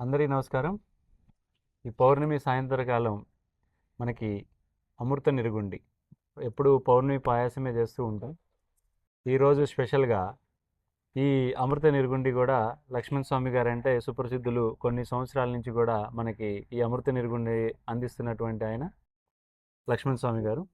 అందరికీ నమస్కారం. ఈ పౌర్ణమి సాయంత్రకాలం మనకి అమృత నిరుగుండి. ఎప్పుడు పౌర్ణమి పాయాసమే చేస్తూ ఉంటాం. ఈరోజు స్పెషల్గా ఈ అమృత నిరుగుండి కూడా లక్ష్మణ్ స్వామి గారు అంటే సుప్రసిద్ధులు కొన్ని సంవత్సరాల నుంచి కూడా మనకి ఈ అమృత నిరుగుండి అందిస్తున్నటువంటి ఆయన లక్ష్మణ్ స్వామి గారు.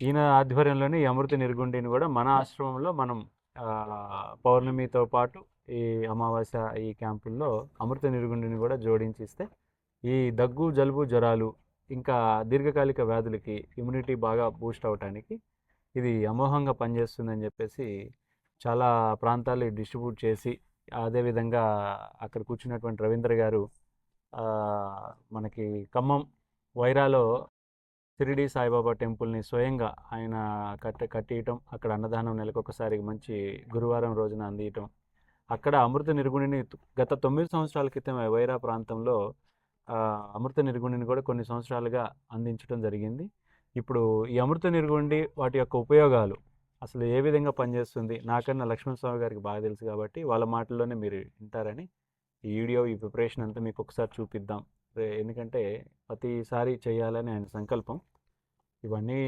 ఈయన ఆధ్వర్యంలోనే ఈ అమృత నిరుగుండిని కూడా మన ఆశ్రమంలో మనం పౌర్ణమితో పాటు ఈ అమావాస్య ఈ క్యాంపుల్లో అమృత నిరుగుండిని కూడా జోడించి ఇస్తే ఈ దగ్గు జలుబు జ్వరాలు ఇంకా దీర్ఘకాలిక వ్యాధులకి ఇమ్యూనిటీ బాగా బూస్ట్ అవటానికి ఇది అమోఘంగా పనిచేస్తుందని చెప్పేసి చాలా ప్రాంతాలు డిస్ట్రిబ్యూట్ చేసి అదేవిధంగా అక్కడ కూర్చున్నటువంటి రవీంద్ర గారు మనకి ఖమ్మం వైరాలో షిరిడి సాయిబాబా టెంపుల్ని స్వయంగా ఆయన కట్ట కట్టియటం అక్కడ అన్నదానం నెలకొకసారి మంచి గురువారం రోజున అందియటం అక్కడ అమృత నిర్గుణిని గత తొమ్మిది సంవత్సరాల క్రితం వైరా ప్రాంతంలో అమృత నిర్గుణిని కూడా కొన్ని సంవత్సరాలుగా అందించడం జరిగింది. ఇప్పుడు ఈ అమృత నిర్గుండి వాటి యొక్క ఉపయోగాలు అసలు ఏ విధంగా పనిచేస్తుంది? నాకన్నా లక్ష్మణస్వామి గారికి బాగా తెలుసు కాబట్టి వాళ్ళ మాటల్లోనే మీరు వింటారని ఈ వీడియో ఈ ప్రిపరేషన్ అంతా మీకు ఒకసారి చూపిద్దాం. ఎందుకంటే ప్రతిసారి చేయాలని ఆయన సంకల్పం. ఇవన్నీ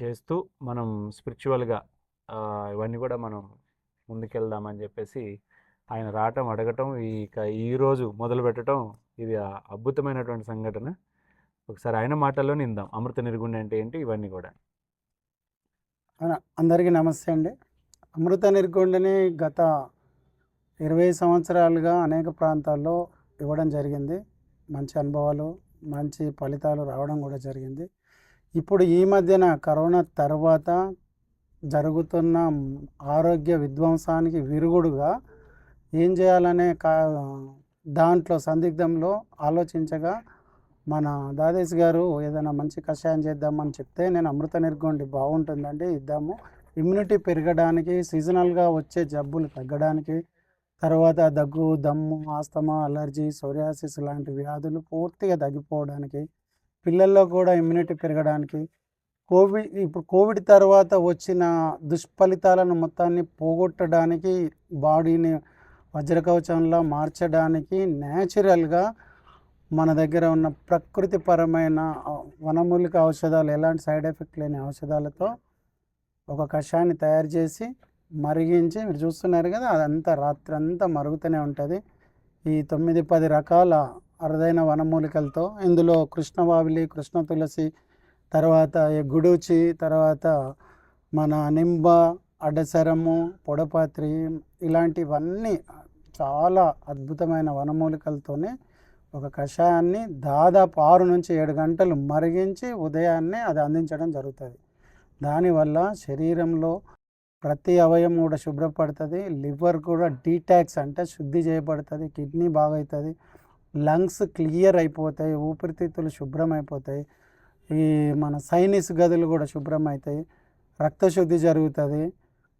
చేస్తూ మనం స్పిరిచువల్గా ఇవన్నీ కూడా మనం ముందుకెళ్దామని చెప్పేసి ఆయన రావటం అడగటం ఇక ఈరోజు మొదలు పెట్టడం ఇది అద్భుతమైనటువంటి సంఘటన. ఒకసారి ఆయన మాటల్లో నిందాం అమృత నిర్గుండ అంటే ఏంటి? ఇవన్నీ కూడా. అందరికీ నమస్తే అండి. అమృత నిర్గుండని గత ఇరవై సంవత్సరాలుగా అనేక ప్రాంతాల్లో ఇవ్వడం జరిగింది. మంచి అనుభవాలు మంచి ఫలితాలు రావడం కూడా జరిగింది. ఇప్పుడు ఈ మధ్యన కరోనా తర్వాత జరుగుతున్న ఆరోగ్య విధ్వంసానికి విరుగుడుగా ఏం చేయాలనే కా దాంట్లో సందిగ్ధంలో ఆలోచించగా మన దాదేశ్ గారు ఏదైనా మంచి కషాయం చేద్దామని చెప్తే నేను అమృత నిర్గొండి బాగుంటుందండి ఇద్దాము. ఇమ్యూనిటీ పెరగడానికి సీజనల్గా వచ్చే జబ్బులు తగ్గడానికి తర్వాత దగ్గు దమ్ము ఆస్తమా అలర్జీ సోరియాసిస్ లాంటి వ్యాధులు పూర్తిగా తగ్గిపోవడానికి పిల్లల్లో కూడా ఇమ్యూనిటీ పెరగడానికి కోవిడ్ ఇప్పుడు కోవిడ్ తర్వాత వచ్చిన దుష్ఫలితాలను మొత్తాన్ని పోగొట్టడానికి బాడీని వజ్రకవచంలా మార్చడానికి న్యాచురల్గా మన దగ్గర ఉన్న ప్రకృతిపరమైన వనమూలిక ఔషధాలు ఎలాంటి సైడ్ ఎఫెక్ట్ లేని ఔషధాలతో ఒక కషాయాన్ని తయారు చేసి మరిగించి మీరు చూస్తున్నారు కదా అదంతా రాత్రి అంతా మరుగుతూనే ఉంటుంది. ఈ తొమ్మిది పది రకాల అరుదైన వనమూలికలతో ఇందులో కృష్ణవావిలి కృష్ణ తులసి తర్వాత ఈ గుడూచి తర్వాత మన నింబ అడసరము పొడపాత్రి ఇలాంటివన్నీ చాలా అద్భుతమైన వనమూలికలతోనే ఒక కషాయాన్ని దాదాపు ఆరు నుంచి ఏడు గంటలు మరిగించి ఉదయాన్నే అది అందించడం జరుగుతుంది. దానివల్ల శరీరంలో ప్రతి అవయం కూడా శుభ్రపడుతుంది లివర్ కూడా డీటాక్స్ అంటే శుద్ధి చేయబడుతుంది కిడ్నీ బాగవుతుంది లంగ్స్ క్లియర్ అయిపోతాయి ఊపిరితిత్తులు శుభ్రం అయిపోతాయి ఈ మన సైనిస్ గదులు కూడా శుభ్రం అవుతాయి రక్తశుద్ధి జరుగుతుంది.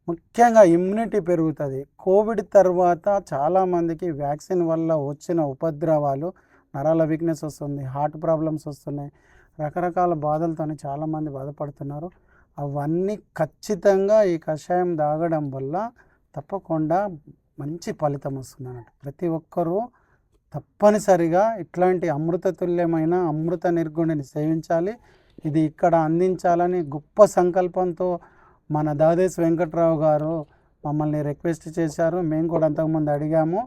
ముఖ్యంగా ఇమ్యూనిటీ పెరుగుతుంది. కోవిడ్ తర్వాత చాలామందికి వ్యాక్సిన్ వల్ల వచ్చిన ఉపద్రవాలు నరాల వీక్నెస్ వస్తుంది హార్ట్ ప్రాబ్లమ్స్ వస్తున్నాయి. రకరకాల బాధలతో చాలామంది బాధపడుతున్నారు. అవన్నీ ఖచ్చితంగా ఈ కషాయం తాగడం వల్ల తప్పకుండా మంచి ఫలితం వస్తుంది అన్నట్టు ప్రతి ఒక్కరూ తప్పనిసరిగా ఇట్లాంటి అమృతతుల్యమైన అమృత నిర్గుణిని సేవించాలి. ఇది ఇక్కడ అందించాలని గొప్ప సంకల్పంతో మన దాదేశ్ వెంకట్రావు గారు మమ్మల్ని రిక్వెస్ట్ చేశారు. మేము కూడా అంతకుముందు అడిగాము.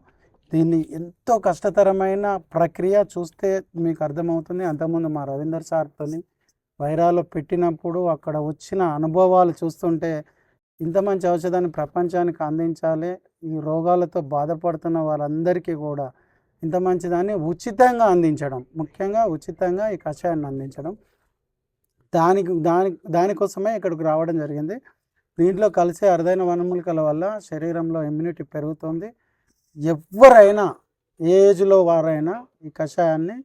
దీన్ని ఎంతో కష్టతరమైన ప్రక్రియ చూస్తే మీకు అర్థమవుతుంది. అంతకుముందు మా రవీందర్ సార్తో వైరాలో పెట్టినప్పుడు అక్కడ వచ్చిన అనుభవాలు చూస్తుంటే ఇంత మంచి ఔషధాన్ని ప్రపంచానికి అందించాలి. ఈ రోగాలతో బాధపడుతున్న వాళ్ళందరికీ కూడా ఇంత మంచిదాన్ని ఉచితంగా అందించడం ముఖ్యంగా ఉచితంగా ఈ కషాయాన్ని అందించడం. దానికి దాని దానికోసమే ఇక్కడికి రావడం జరిగింది. దీంట్లో కలిసే అరుదైన వనమూలికల వల్ల శరీరంలో ఇమ్యూనిటీ పెరుగుతుంది. ఎవరైనా ఏజ్లో వారైనా ఈ కషాయాన్ని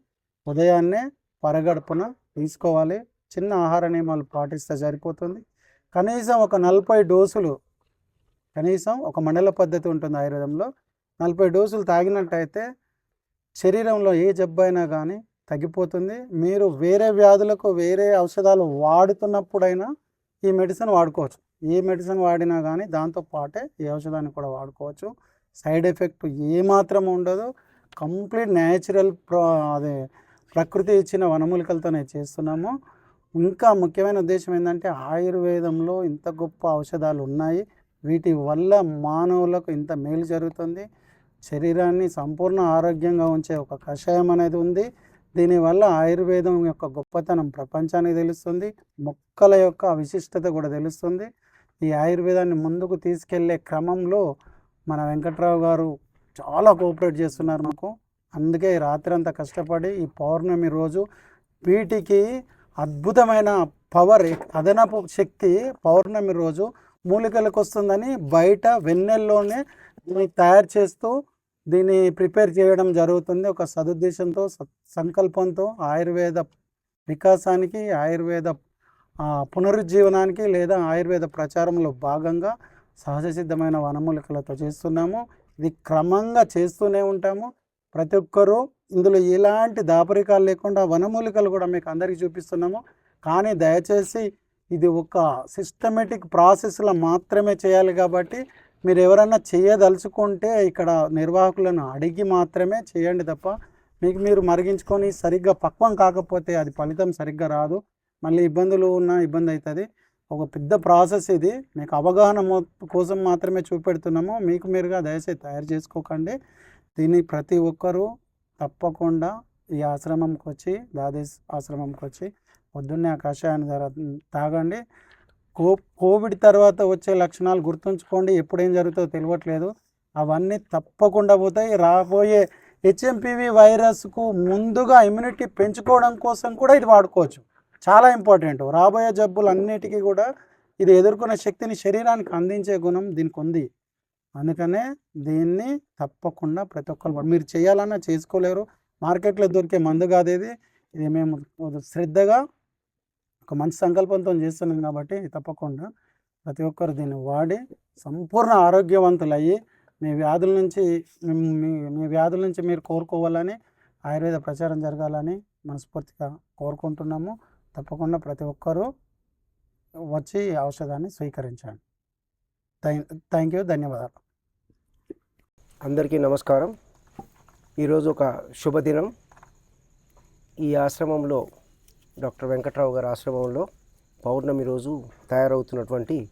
ఉదయాన్నే పరగడుపున తీసుకోవాలి. చిన్న ఆహార నియమాలు పాటిస్తే సరిపోతుంది. కనీసం ఒక నలభై డోసులు కనీసం ఒక మండల పద్ధతి ఉంటుంది ఆయుర్వేదంలో. నలభై డోసులు తాగినట్టయితే శరీరంలో ఏ జబ్బు అయినా కానీ తగ్గిపోతుంది. మీరు వేరే వ్యాధులకు వేరే ఔషధాలు వాడుతున్నప్పుడైనా ఈ మెడిసిన్ వాడుకోవచ్చు. ఏ మెడిసిన్ వాడినా కానీ దాంతో పాటే ఈ ఔషధాన్ని కూడా వాడుకోవచ్చు. సైడ్ ఎఫెక్ట్ ఏమాత్రం ఉండదు. కంప్లీట్ న్యాచురల్ అదే ప్రకృతి ఇచ్చిన వనమూలికలతోనే చేస్తున్నాము. ఇంకా ముఖ్యమైన ఉద్దేశం ఏంటంటే ఆయుర్వేదంలో ఇంత గొప్ప ఔషధాలు ఉన్నాయి. వీటి వల్ల మానవులకు ఇంత మేలు జరుగుతుంది. శరీరాన్ని సంపూర్ణ ఆరోగ్యంగా ఉంచే ఒక కషాయం అనేది ఉంది. దీనివల్ల ఆయుర్వేదం యొక్క గొప్పతనం ప్రపంచానికి తెలుస్తుంది. మొక్కల యొక్క విశిష్టత కూడా తెలుస్తుంది. ఈ ఆయుర్వేదాన్ని ముందుకు తీసుకెళ్ళే క్రమంలో మన వెంకట్రావు గారు చాలా కోఆపరేట్ చేస్తున్నారు మాకు. అందుకే రాత్రంతా రాత్రి అంతా కష్టపడి ఈ పౌర్ణమి రోజు వీటికి అద్భుతమైన పవర్ అదనపు శక్తి పౌర్ణమి రోజు మూలికలకు వస్తుందని బయట వెన్నెల్లోనే తయారు చేస్తూ దీన్ని ప్రిపేర్ చేయడం జరుగుతుంది. ఒక సదుద్దేశంతో సంకల్పంతో ఆయుర్వేద వికాసానికి ఆయుర్వేద పునరుజ్జీవనానికి లేదా ఆయుర్వేద ప్రచారంలో భాగంగా సహజ సిద్ధమైన వనమూలికలతో చేస్తున్నాము. ఇది క్రమంగా చేస్తూనే ఉంటాము. ప్రతి ఒక్కరూ ఇందులో ఎలాంటి దాపరికాలు లేకుండా వనమూలికలు కూడా మీకు అందరికీ చూపిస్తున్నాము. కానీ దయచేసి ఇది ఒక సిస్టమేటిక్ ప్రాసెస్లో మాత్రమే చేయాలి కాబట్టి మీరు ఎవరన్నా చేయదలుచుకుంటే ఇక్కడ నిర్వాహకులను అడిగి మాత్రమే చేయండి తప్ప మీకు మీరు మరిగించుకొని సరిగ్గా పక్వం కాకపోతే అది ఫలితం సరిగ్గా రాదు. మళ్ళీ ఇబ్బందులు ఉన్న ఇబ్బంది అవుతుంది. ఒక పెద్ద ప్రాసెస్ ఇది. మీకు అవగాహన కోసం మాత్రమే చూపెడుతున్నాము. మీకు మీరుగా దయచేసి తయారు చేసుకోకండి. దీన్ని ప్రతి ఒక్కరూ తప్పకుండా ఈ ఆశ్రమంకి వచ్చి దాదేశ్ ఆశ్రమంకి వచ్చి పొద్దున్నే ఆ కషాయాన్ని ధర తాగండి. కో కోవిడ్ తర్వాత వచ్చే లక్షణాలు గుర్తుంచుకోండి. ఎప్పుడేం జరుగుతుందో తెలియట్లేదు అవన్నీ తప్పకుండా పోతాయి. రాబోయే హెచ్ఎంపివి వైరస్కు ముందుగా ఇమ్యూనిటీ పెంచుకోవడం కోసం కూడా ఇది వాడుకోవచ్చు. చాలా ఇంపార్టెంట్. రాబోయే జబ్బులు అన్నిటికీ కూడా ఇది ఎదుర్కొనే శక్తిని శరీరానికి అందించే గుణం దీనికి ఉంది. అందుకనే దీన్ని తప్పకుండా ప్రతి ఒక్కరు మీరు చేయాలన్నా చేసుకోలేరు. మార్కెట్లో దొరికే మందు కాదు ఇది. ఇది మేము శ్రద్ధగా ఒక మంచి సంకల్పంతో చేస్తున్నాం కాబట్టి తప్పకుండా ప్రతి ఒక్కరు దీన్ని వాడి సంపూర్ణ ఆరోగ్యవంతులయ్యి మీ వ్యాధుల నుంచి మీ- మీ వ్యాధుల నుంచి మీరు కోరుకోవాలని ఆయుర్వేద ప్రచారం జరగాలని మనస్ఫూర్తిగా కోరుకుంటున్నాము. తప్పకుండా ప్రతి ఒక్కరూ వచ్చి ఔషధాన్ని స్వీకరించండి. థ్యాంక్ థ్యాంక్ యూ ధన్యవాదాలు. అందరికీ నమస్కారం. ఈరోజు ఒక శుభదినం. ఈ ఆశ్రమంలో డాక్టర్ వెంకట్రావు గారి ఆశ్రమంలో పౌర్ణమి రోజు తయారవుతున్నటువంటి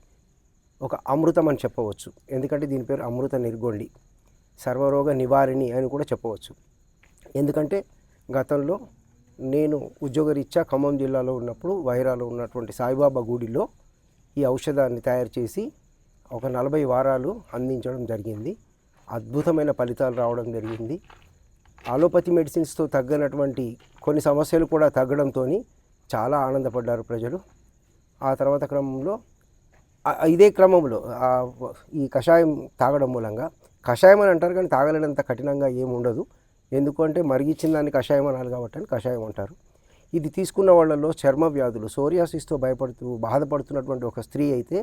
ఒక అమృతం అని చెప్పవచ్చు. ఎందుకంటే దీని పేరు అమృత నిర్గొండి. సర్వరోగ నివారిణి అని కూడా చెప్పవచ్చు. ఎందుకంటే గతంలో నేను ఉద్యోగరీత్యా ఖమ్మం జిల్లాలో ఉన్నప్పుడు వైరాలో ఉన్నటువంటి సాయిబాబా గుడిలో ఈ ఔషధాన్ని తయారు చేసి ఒక నలభై వారాలు అందించడం జరిగింది. అద్భుతమైన ఫలితాలు రావడం జరిగింది. ఆలోపతి మెడిసిన్స్తో తగ్గనటువంటి కొన్ని సమస్యలు కూడా తగ్గడంతో చాలా ఆనందపడ్డారు ప్రజలు. ఆ తర్వాత క్రమంలో ఇదే క్రమంలో ఈ కషాయం తాగడం మూలంగా. కషాయం అని అంటారు కానీ తాగలేనంత కఠినంగా ఏమి ఉండదు. ఎందుకంటే మరిగిచ్చిన దాన్ని కషాయం అనాలి కాబట్టి అని కషాయం అంటారు. ఇది తీసుకున్న వాళ్ళలో చర్మ వ్యాధులు సోరియాసిస్తో భయపడుతూ బాధపడుతున్నటువంటి ఒక స్త్రీ అయితే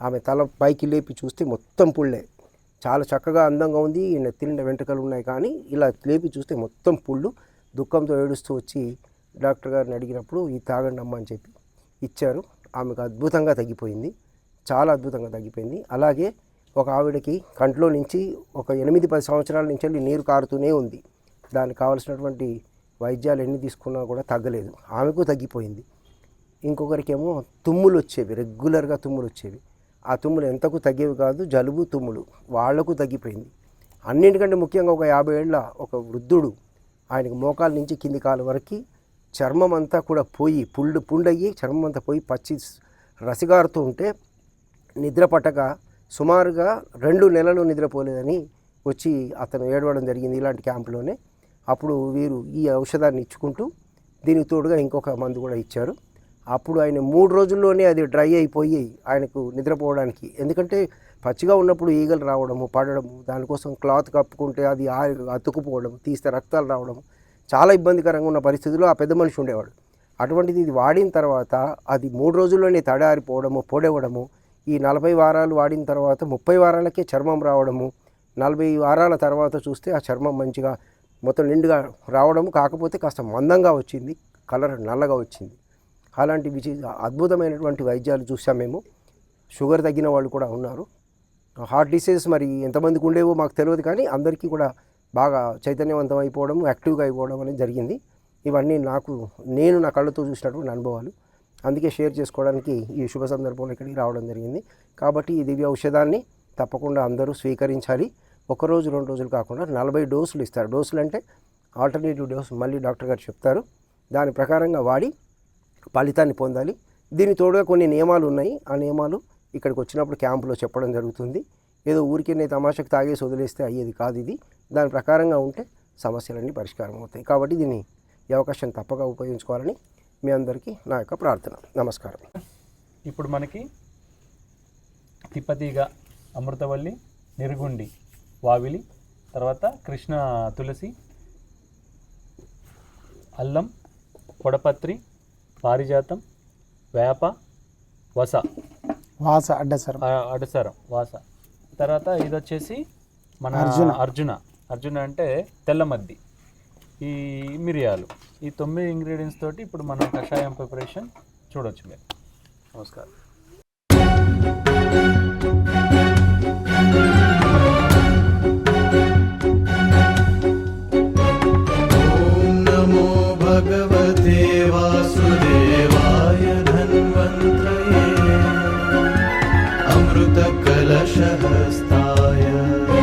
ఆమె తల పైకి లేపి చూస్తే మొత్తం పుళ్ళే. చాలా చక్కగా అందంగా ఉంది ఈయన నిండా వెంట్రుకలు ఉన్నాయి కానీ ఇలా లేపి చూస్తే మొత్తం పుళ్ళు. దుఃఖంతో ఏడుస్తూ వచ్చి డాక్టర్ గారిని అడిగినప్పుడు ఈ తాగండి అమ్మ అని చెప్పి ఇచ్చారు. ఆమెకు అద్భుతంగా తగ్గిపోయింది. చాలా అద్భుతంగా తగ్గిపోయింది. అలాగే ఒక ఆవిడకి కంట్లో నుంచి ఒక ఎనిమిది పది సంవత్సరాల నుంచి నీరు కారుతూనే ఉంది. దానికి కావాల్సినటువంటి వైద్యాలు ఎన్ని తీసుకున్నా కూడా తగ్గలేదు. ఆమెకు తగ్గిపోయింది. ఇంకొకరికేమో తుమ్ములు వచ్చేవి. రెగ్యులర్గా తుమ్ములు వచ్చేవి. ఆ తుమ్ములు ఎంతకు తగ్గేవి కాదు జలుబు తుమ్ములు. వాళ్ళకు తగ్గిపోయింది. అన్నింటికంటే ముఖ్యంగా ఒక యాభై ఏళ్ళ ఒక వృద్ధుడు ఆయనకు మోకాల నుంచి కింది కాలు వరకు చర్మం అంతా కూడా పోయి పుండు పుండయ్యి చర్మం అంతా పోయి పచ్చి రసిగారుతూ ఉంటే నిద్ర పట్టక సుమారుగా రెండు నెలలు నిద్రపోలేదని వచ్చి అతను ఏడవడం జరిగింది ఇలాంటి క్యాంపులోనే. అప్పుడు వీరు ఈ ఔషధాన్ని ఇచ్చుకుంటూ దీనికి తోడుగా ఇంకొక మందు కూడా ఇచ్చారు. అప్పుడు ఆయన మూడు రోజుల్లోనే అది డ్రై అయిపోయి ఆయనకు నిద్రపోవడానికి ఎందుకంటే పచ్చిగా ఉన్నప్పుడు ఈగలు రావడము పడడము దానికోసం క్లాత్ కప్పుకుంటే అది ఆ- అతుకుపోవడం తీస్తే రక్తాలు రావడం చాలా ఇబ్బందికరంగా ఉన్న పరిస్థితుల్లో ఆ పెద్ద మనిషి ఉండేవాడు. అటువంటిది ఇది వాడిన తర్వాత అది మూడు రోజుల్లోనే తడారిపోవడము పొడవడము ఈ నలభై వారాలు వాడిన తర్వాత ముప్పై వారాలకే చర్మం రావడము నలభై వారాల తర్వాత చూస్తే ఆ చర్మం మంచిగా మొత్తం నిండుగా రావడము కాకపోతే కాస్త మందంగా వచ్చింది కలర్ నల్లగా వచ్చింది. అలాంటి విచి అద్భుతమైనటువంటి వైద్యాలు చూసాం మేము. షుగర్ తగ్గిన వాళ్ళు కూడా ఉన్నారు. హార్ట్ డిసీజ్ మరి ఎంతమందికి ఉండేవో మాకు తెలియదు కానీ అందరికీ కూడా బాగా చైతన్యవంతం అయిపోవడం యాక్టివ్గా అయిపోవడం అనేది జరిగింది. ఇవన్నీ నాకు నేను నా కళ్ళతో చూసినటువంటి అనుభవాలు. అందుకే షేర్ చేసుకోవడానికి ఈ శుభ సందర్భంలో ఇక్కడికి రావడం జరిగింది. కాబట్టి ఈ దివ్య ఔషధాన్ని తప్పకుండా అందరూ స్వీకరించాలి. ఒక రోజు రెండు రోజులు కాకుండా నలభై డోసులు ఇస్తారు. డోసులు అంటే ఆల్టర్నేటివ్ డోస్ మళ్ళీ డాక్టర్ గారు చెప్తారు. దాని ప్రకారంగా వాడి ఫలితాన్ని పొందాలి. దీని తోడుగా కొన్ని నియమాలు ఉన్నాయి. ఆ నియమాలు ఇక్కడికి వచ్చినప్పుడు క్యాంపులో చెప్పడం జరుగుతుంది. ఏదో ఊరికే నేను తమాషకు తాగేసి వదిలేస్తే అయ్యేది కాదు ఇది. దాని ప్రకారంగా ఉంటే సమస్యలన్నీ పరిష్కారం అవుతాయి. కాబట్టి దీన్ని ఈ అవకాశం తప్పక ఉపయోగించుకోవాలని మీ అందరికీ నా యొక్క ప్రార్థన. నమస్కారం. ఇప్పుడు మనకి తిప్పతీగ అమృతవల్లి నిరుగుండి వావిలి తర్వాత కృష్ణ తులసి అల్లం పొడపత్రి పారిజాతం వేప వస. వాస అడ్డసరం. ఆ, అడసరం వాస. తర్వాత ఇది వచ్చేసి మన అర్జున. అర్జున. అర్జున అంటే తెల్లమద్ది ఈ మిరియాలు. ఈ తొమ్మిది ఇంగ్రీడియంట్స్ తోటి ఇప్పుడు మనం కషాయం ప్రిపరేషన్ చూడొచ్చు మీరు నమస్కారం. अमृतकलशहस्ताय।